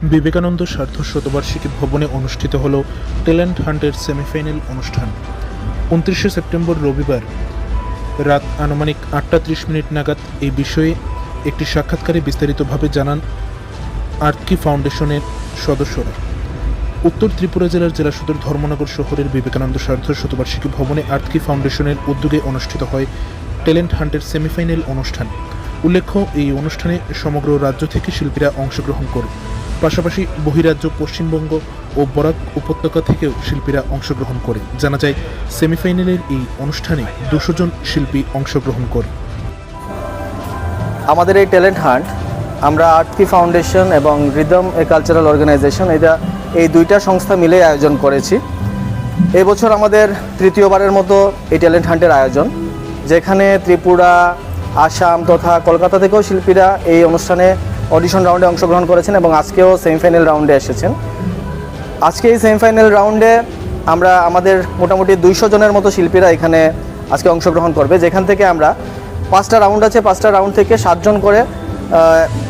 বিবেকানন্দ সার্ধ শতবার্ষিকী ভবনে অনুষ্ঠিত হল ট্যালেন্ট হান্টের সেমিফাইনাল অনুষ্ঠান। উনত্রিশে সেপ্টেম্বর রবিবার রাত আনুমানিক আটটা ত্রিশ মিনিট নাগাদ এই বিষয়ে একটি সাক্ষাৎকারে বিস্তারিতভাবে জানান আর্কি ফাউন্ডেশনের সদস্যরা। উত্তর ত্রিপুরা জেলার জেলা সদর ধর্মনগর শহরের বিবেকানন্দ সার্ধ শতবার্ষিকী ভবনে আর্কি ফাউন্ডেশনের উদ্যোগে অনুষ্ঠিত হয় ট্যালেন্ট হান্টের সেমিফাইনাল অনুষ্ঠান। উল্লেখ্য, এই অনুষ্ঠানে সমগ্র রাজ্য থেকে শিল্পীরা অংশগ্রহণ করে পাশাপাশি বহিরাজ্য পশ্চিমবঙ্গ ও বরাক উপত্যকা থেকেও শিল্পীরা অংশগ্রহণ করে। জানা যায়, সেমিফাইনালের এই অনুষ্ঠানে দুশো জন শিল্পী অংশগ্রহণ করে। আমাদের এই ট্যালেন্ট হান্ট, আমরা আর্টকি ফাউন্ডেশন এবং রিদম এ কালচারাল অর্গানাইজেশন, এটা এই দুইটা সংস্থা মিলে আয়োজন করেছি। এই বছর আমাদের তৃতীয়বারের মতো এই ট্যালেন্ট হান্টের আয়োজন, যেখানে ত্রিপুরা, আসাম তথা কলকাতা থেকেও শিল্পীরা এই অনুষ্ঠানে অডিশন রাউন্ডে অংশগ্রহণ করেছেন এবং আজকেও সেমিফাইনাল রাউন্ডে এসেছেন। আজকে এই সেমিফাইনাল রাউন্ডে আমরা আমাদের মোটামুটি দুইশো জনের মতো শিল্পীরা এখানে আজকে অংশগ্রহণ করবে। যেখান থেকে আমরা পাঁচটা রাউন্ড আছে পাঁচটা রাউন্ড থেকে সাতজন করে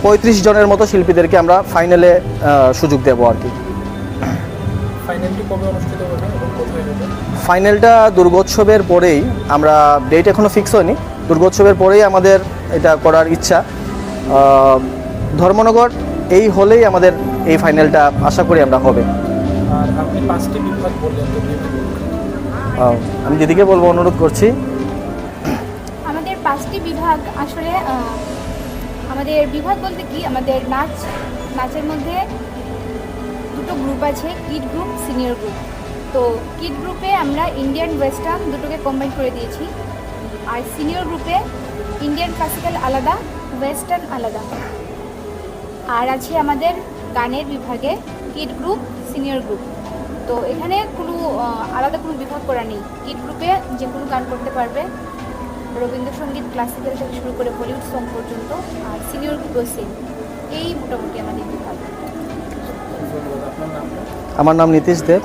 পঁয়ত্রিশ জনের মতো শিল্পীদেরকে আমরা ফাইনালে সুযোগ দেবো আর কি। ফাইনালটি দুর্গোৎসবের পরেই আমরা ডেট এখনও ফিক্স হয়নি। দুর্গোৎসবের পরেই আমাদের এটা করার ইচ্ছা। ধর্মনগর এই হলেই আমাদের এই ফাইনালটা আশা করি আমরা হবে। আর আপনি পাঁচটি বিভাগ বললেন তো আমি দিদিকে বলব অনুরোধ করছি। আমাদের পাঁচটি বিভাগ আসলে আমাদের বিভাগ বলতে কি? আমাদের নাচ নাচের মধ্যে দুটো গ্রুপ আছে কিড গ্রুপ সিনিয়র গ্রুপ তো কিড গ্রুপে আমরা ইন্ডিয়ান ওয়েস্টার্ন দুটোকে কম্বাইন করে দিয়েছি। আর সিনিয়র গ্রুপে ইন্ডিয়ান ক্লাসিক্যাল আলাদা ওয়েস্টার্ন আলাদা। আর আছে আমাদের গানের বিভাগে কিড গ্রুপ, সিনিয়র গ্রুপ। তো এখানে কোনো আলাদা কোনো বিভাগ করা নেই। কিড গ্রুপে যে কোনো গান করতে পারবে। রবীন্দ্রসঙ্গীত ক্লাসিক্যাল থেকে শুরু করে বলিউড সং পর্যন্ত আর সিনিয়র গ্রুপও সেম এই মোটামুটি আমাদের বিভাগ। আমার নাম নীতিশ দেব।